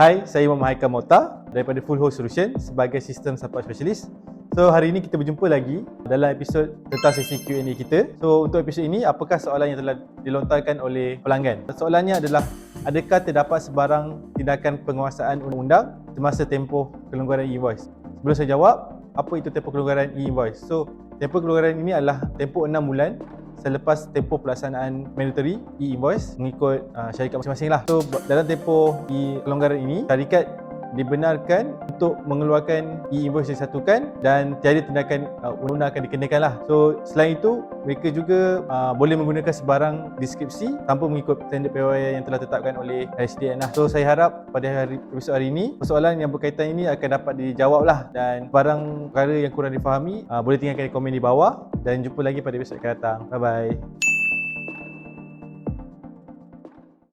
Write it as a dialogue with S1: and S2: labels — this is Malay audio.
S1: Hai, saya Muhammad Haikal Mota daripada Full Host Solution sebagai Sistem Support Specialist. So hari ini kita berjumpa lagi dalam episod tentang sesi Q&A kita. So untuk episod ini, apakah soalan yang telah dilontarkan oleh pelanggan? Soalannya adalah, adakah terdapat sebarang tindakan penguasaan undang-undang semasa tempoh kelonggaran e-invoice? Sebelum saya jawab, apa itu tempoh kelonggaran e-invoice? So tempoh kelonggaran ini adalah tempoh 6 bulan selepas tempoh pelaksanaan mandatory e-invoice mengikut uh, syarikat masing-masing lah. So dalam tempoh e-kelonggaran ini, syarikat dibenarkan untuk mengeluarkan e-invoice yang disatukan dan tiada tindakan uh, undang akan dikenakan lah. So selain itu, mereka juga uh, boleh menggunakan sebarang deskripsi tanpa mengikut standard PWI yang telah ditetapkan oleh SDN lah. So saya harap pada hari episod hari ini, persoalan yang berkaitan ini akan dapat dijawab lah dan barang perkara yang kurang difahami, uh, boleh tinggalkan komen di bawah dan jumpa lagi pada episod akan datang. Bye-bye.